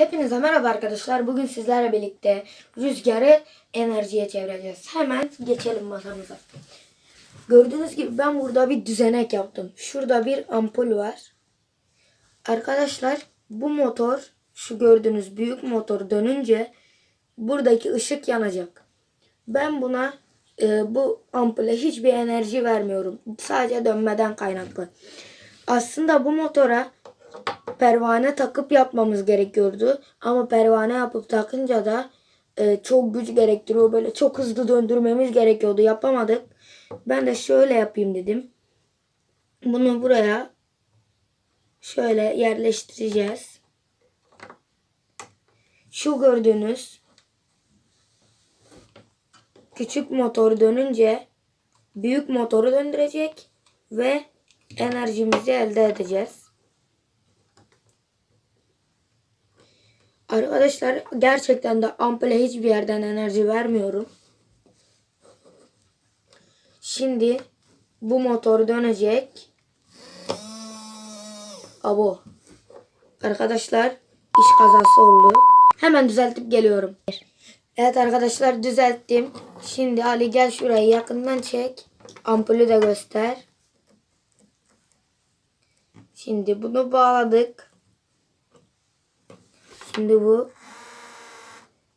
Hepinize merhaba arkadaşlar. Bugün sizlerle birlikte rüzgarı enerjiye çevireceğiz. Hemen geçelim masamıza. Gördüğünüz gibi ben burada bir düzenek yaptım. Şurada bir ampul var. Arkadaşlar bu motor şu gördüğünüz büyük motor dönünce buradaki ışık yanacak. Ben buna e, bu ampule hiçbir enerji vermiyorum. Sadece dönmeden kaynaklı. Aslında bu motora pervane takıp yapmamız gerekiyordu. Ama pervane yapıp takınca da e, çok güç gerektiriyor. Böyle çok hızlı döndürmemiz gerekiyordu. Yapamadık. Ben de şöyle yapayım dedim. Bunu buraya şöyle yerleştireceğiz. Şu gördüğünüz küçük motor dönünce büyük motoru döndürecek ve enerjimizi elde edeceğiz. Arkadaşlar gerçekten de ampule hiçbir yerden enerji vermiyorum. Şimdi bu motor dönecek. Abo. Arkadaşlar iş kazası oldu. Hemen düzeltip geliyorum. Evet arkadaşlar düzelttim. Şimdi Ali gel şurayı yakından çek. Ampulü de göster. Şimdi bunu bağladık. Şimdi bu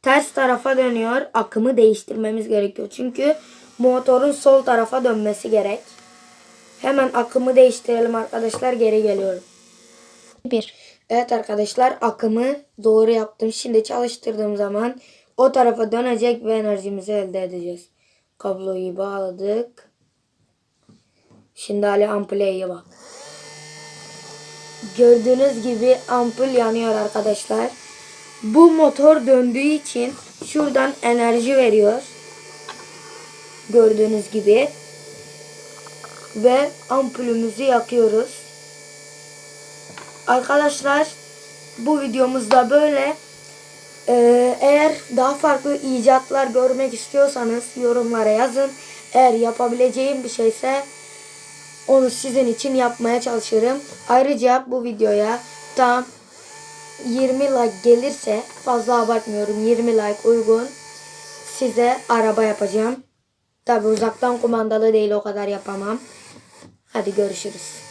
ters tarafa dönüyor. Akımı değiştirmemiz gerekiyor. Çünkü motorun sol tarafa dönmesi gerek. Hemen akımı değiştirelim arkadaşlar. Geri geliyorum. Bir. Evet arkadaşlar akımı doğru yaptım. Şimdi çalıştırdığım zaman o tarafa dönecek ve enerjimizi elde edeceğiz. Kabloyu bağladık. Şimdi Ali ampule iyi bak. Gördüğünüz gibi ampul yanıyor arkadaşlar. Bu motor döndüğü için şuradan enerji veriyor. Gördüğünüz gibi. Ve ampulümüzü yakıyoruz. Arkadaşlar bu videomuzda böyle. Ee, eğer daha farklı icatlar görmek istiyorsanız yorumlara yazın. Eğer yapabileceğim bir şeyse onu sizin için yapmaya çalışırım. Ayrıca bu videoya tam 20 like gelirse fazla abartmıyorum 20 like uygun size araba yapacağım. Tabi uzaktan kumandalı değil o kadar yapamam. Hadi görüşürüz.